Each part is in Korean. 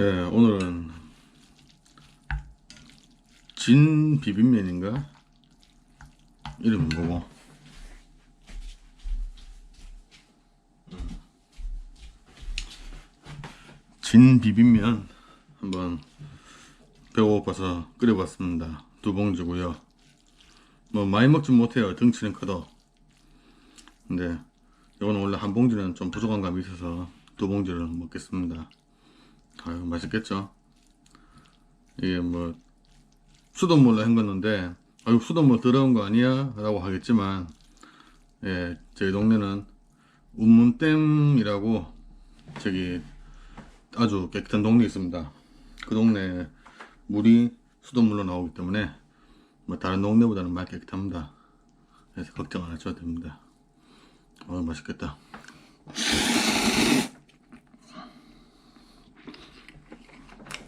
예, 오늘은 진 비빔면인가? 이름이 뭐고? 음. 진 비빔면 한번 배고파서 끓여봤습니다. 두 봉지고요. 뭐 많이 먹진 못해요. 덩치는 커도. 근데 이건 원래 한 봉지는 좀 부족한 감이 있어서 두 봉지를 먹겠습니다. 아유 맛있겠죠? 이게 뭐 수돗물로 헹궜는데 아유 수돗물 더러운 거 아니야? 라고 하겠지만 예 저희 동네는 운문댐이라고 저기 아주 깨끗한 동네 있습니다. 그 동네 물이 수돗물로 나오기 때문에 뭐 다른 동네보다는 많이 깨끗합니다. 그래서 걱정 안 하셔도 됩니다. 어 맛있겠다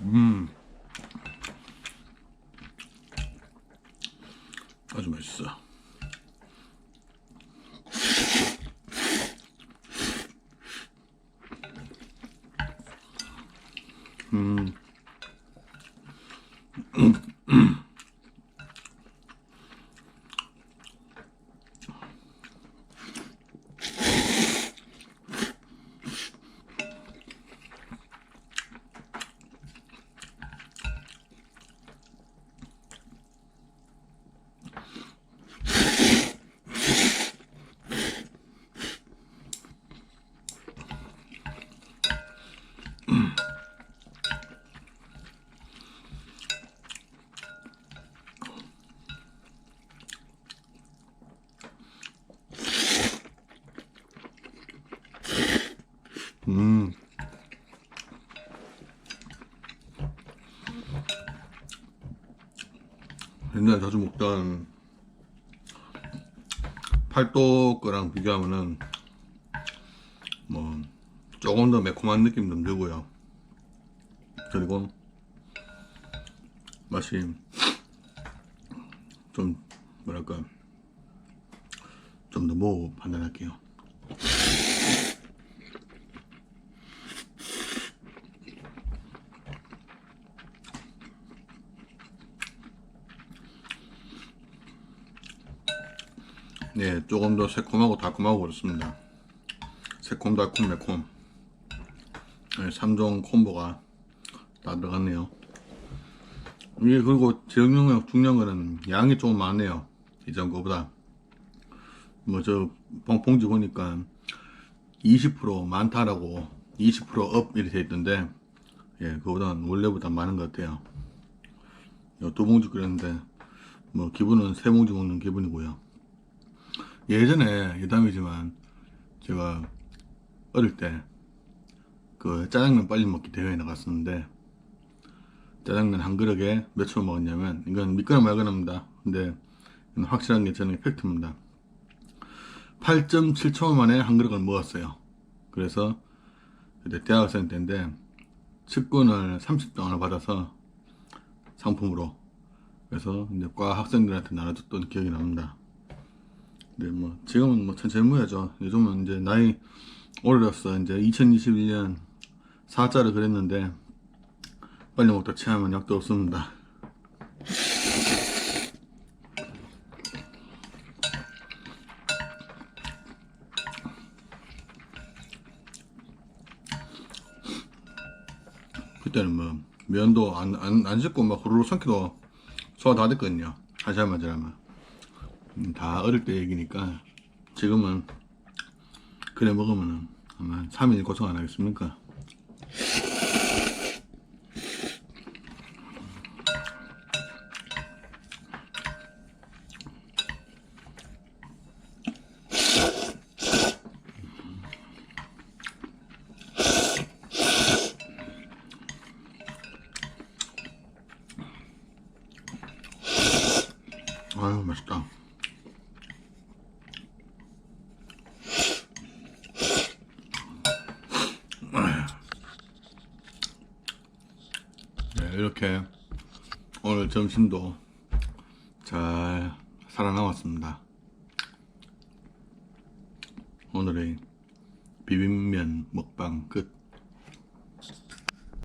음. 아주 맛있어. 음. 음. 옛날에 자주 먹던 팔도 거랑 비교하면은 뭐 조금 더 매콤한 느낌 좀 들고요. 그리고 맛이 좀 뭐랄까 좀 더 먹어 판단할게요. 네, 조금 더 새콤하고 달콤하고 그렇습니다. 새콤, 달콤, 매콤. 네, 3종 콤보가 다 들어갔네요. 이게 그리고 제일 중요한, 양이 조금 많네요. 이전 거보다. 뭐 저 봉지 보니까 20% 많다라고 20%업 이렇게 돼 있던데 예, 그보다 원래보다 많은 것 같아요. 요두 봉지 끓였는데 뭐 기분은 세 봉지 먹는 기분이고요. 예전에 예담이지만 제가 어릴 때 그 짜장면 빨리 먹기 대회에 나갔었는데 짜장면 한 그릇에 몇 초 먹었냐면 이건 믿거나 말거나입니다. 근데 확실한 게 저는 팩트입니다. 8.7초 만에 한 그릇을 먹었어요. 그래서 그때 대학생 때인데 측근을 30동안을 받아서 상품으로 그래서 이제 과 학생들한테 나눠줬던 기억이 납니다. 네, 뭐 지금은 뭐 먹어야죠. 요즘은 이제 나이 오래됐어. 이제 2021년 4자를 그랬는데 빨리 먹다 체하면 약도 없습니다. 그때는 뭐 면도 안, 안, 안 씻고 막 후루룩 삼켜도 소화 다 됐거든요. 하자마자라면. 음, 다 어릴 때 얘기니까 지금은 그래 먹으면은 아마 3일 고생 안 하겠습니까? 아유 맛있다. 네, 이렇게 오늘 점심도 잘 살아남았습니다. 오늘의 비빔면 먹방 끝.